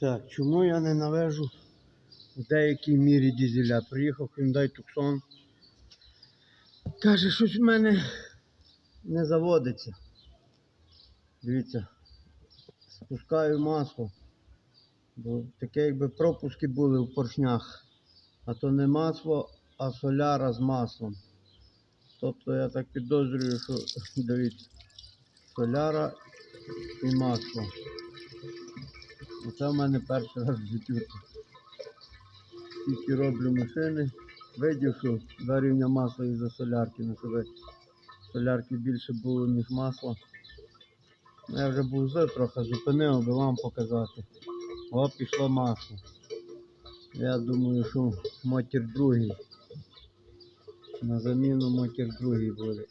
Так, чому я ненавижу в деякій мірі дізеля? Приїхав Hyundai Tucson. Каже, щось в мене не заводиться. Дивіться, спускаю масло. Бо таке якби пропуски були в поршнях. А то не масло, а соляра з маслом. Тобто я так підозрюю, що дивіться, соляра і масло. Оце в мене перший раз в житті. Тільки роблю машини. Видів, що два рівня масла із-за солярки. Ну, щоб солярки більше було, ніж масла. Ну, Я вже був злий трохи, зупинив, аби вам показати. О, пішло масло. Я думаю, що мотір другий. На заміну мотір другий буде.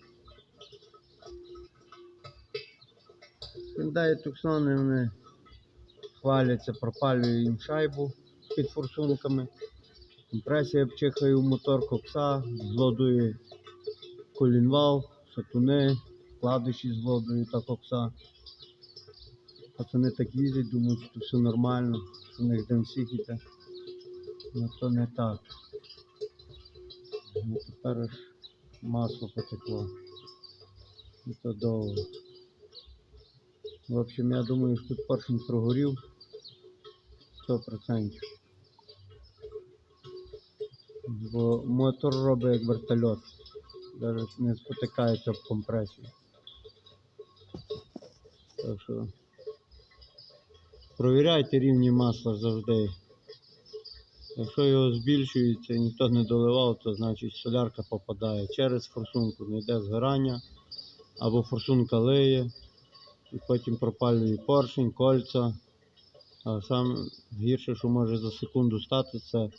Hyundai Tucson вони хваляться, пропалюю їм шайбу під форсунками. Компресія пчихає в мотор кокса, злодує колінвал, шатуни, вкладиші злодує та кокса. Пацани так їздять, думають, що все нормально, що в них денсік іде. Ну то не так. Ну, тепер аж масло потекло. І то довго. В общем, я думаю, що тут поршень прогорів 100%. Бо мотор робить як вертольот. Навіть не спотикається об компресію. Так що провіряйте рівні масла завжди. Якщо його збільшується і ніхто не доливав, то значить солярка попадає через форсунку, не йде згорання, або форсунка лиє, і потім пропалює поршень, кольця. А саме гірше, що може за секунду стати, це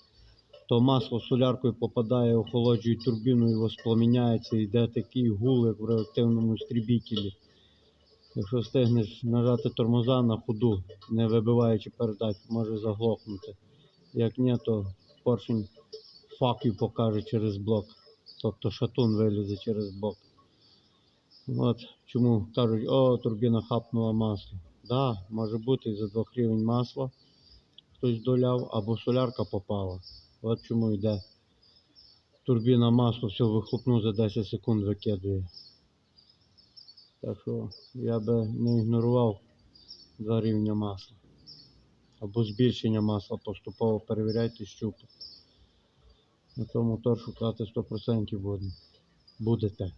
то масло соляркою попадає, охолоджує турбіну і воспламіняється, йде такий гул, як в реактивному стрібітелі. Якщо встигнеш нажати тормоза на ходу, не вибиваючи передач, може заглохнути. Як ні, то поршень факів покаже через блок. Тобто шатун вилізе через блок. От чому кажуть, о, турбіна хапнула масло. Да, може бути за 2 гривень масла хтось доляв, або солярка попала. От чому йде. Турбіна масло все вихлопну за 10 секунд викидує. Так що я би не ігнорував два рівня масла. Або збільшення масла поступово перевіряйте щупи. На тому мотор шукати 100% буде. будете.